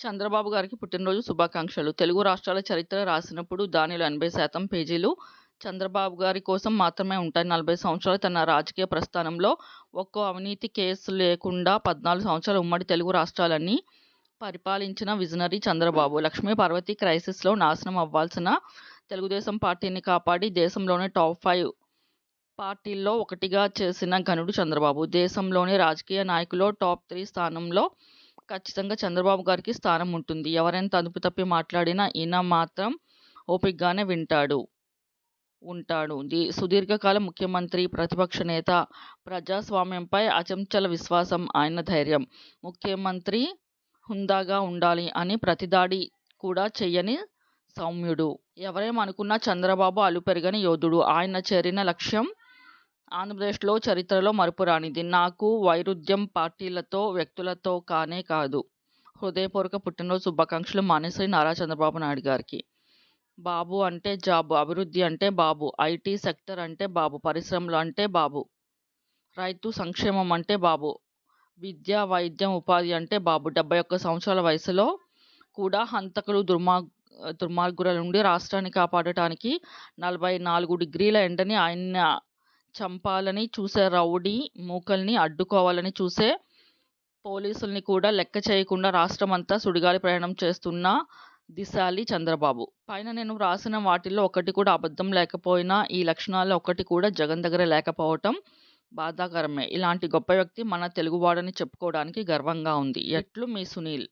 చంద్రబాబు గారికి పుట్టినరోజు శుభాకాంక్షలు. తెలుగు రాష్ట్రాల చరిత్ర రాసినప్పుడు దానిలో ఎనభై శాతం పేజీలు చంద్రబాబు గారి కోసం మాత్రమే ఉంటాయి. నలభై సంవత్సరాలు తన రాజకీయ ప్రస్థానంలో ఒక్కో అవినీతి కేసు లేకుండా పద్నాలుగు సంవత్సరాలు ఉమ్మడి తెలుగు రాష్ట్రాలన్నీ పరిపాలించిన విజనరీ చంద్రబాబు. లక్ష్మీ పార్వతి క్రైసిస్లో నాశనం అవ్వాల్సిన తెలుగుదేశం పార్టీని కాపాడి దేశంలోనే టాప్ ఫైవ్ పార్టీల్లో ఒకటిగా చేసిన ఘనుడు చంద్రబాబు. దేశంలోని రాజకీయ నాయకులు టాప్ త్రీ స్థానంలో ఖచ్చితంగా చంద్రబాబు గారికి స్థానం ఉంటుంది. ఎవరైనా తదుపు తప్పి మాట్లాడినా ఈయన మాత్రం ఓపికగానే వింటాడు, ఉంటాడు. సుదీర్ఘకాల ముఖ్యమంత్రి, ప్రతిపక్ష నేత, ప్రజాస్వామ్యంపై అచంచల విశ్వాసం ఆయన ధైర్యం. ముఖ్యమంత్రి హుందాగా ఉండాలి అని ప్రతిదాడి కూడా చెయ్యని సౌమ్యుడు. ఎవరేమనుకున్నా చంద్రబాబు అలుపెరగని యోధుడు. ఆయన చేరిన లక్ష్యం ఆంధ్రప్రదేశ్లో చరిత్రలో మరపురానిది. నాకు వైరుధ్యం పార్టీలతో, వ్యక్తులతో కానే కాదు. హృదయపూర్వక పుట్టినరోజు శుభాకాంక్షలు మానేశ్వరి నారా చంద్రబాబు నాయుడు గారికి. బాబు అంటే జాబ్, అభివృద్ధి అంటే బాబు, ఐటీ సెక్టార్ అంటే బాబు, పరిశ్రమలు అంటే బాబు, రైతు సంక్షేమం అంటే బాబు, విద్య, వైద్యం, ఉపాధి అంటే బాబు. డెబ్బై ఒక్క సంవత్సరాల వయసులో కూడా హంతకులు, దుర్మార్గుల నుండి రాష్ట్రాన్ని కాపాడటానికి నలభై నాలుగు డిగ్రీల ఎండని ఆయన చంపాలని చూసే రౌడీ మూకల్ని అడ్డుకోవాలని చూసే పోలీసుల్ని కూడా లెక్క చేయకుండా రాష్ట్రమంతా సుడిగాలి ప్రయాణం చేస్తున్న దిశాలి చంద్రబాబు. పైన నేను వ్రాసిన వాటిల్లో ఒకటి కూడా అబద్ధం లేకపోయినా ఈ లక్షణాల్లో ఒకటి కూడా జగన్ దగ్గర లేకపోవటం బాధాకరమే. ఇలాంటి గొప్ప వ్యక్తి మన తెలుగువాడని చెప్పుకోవడానికి గర్వంగా ఉంది. ఎట్లు మీ సునీల్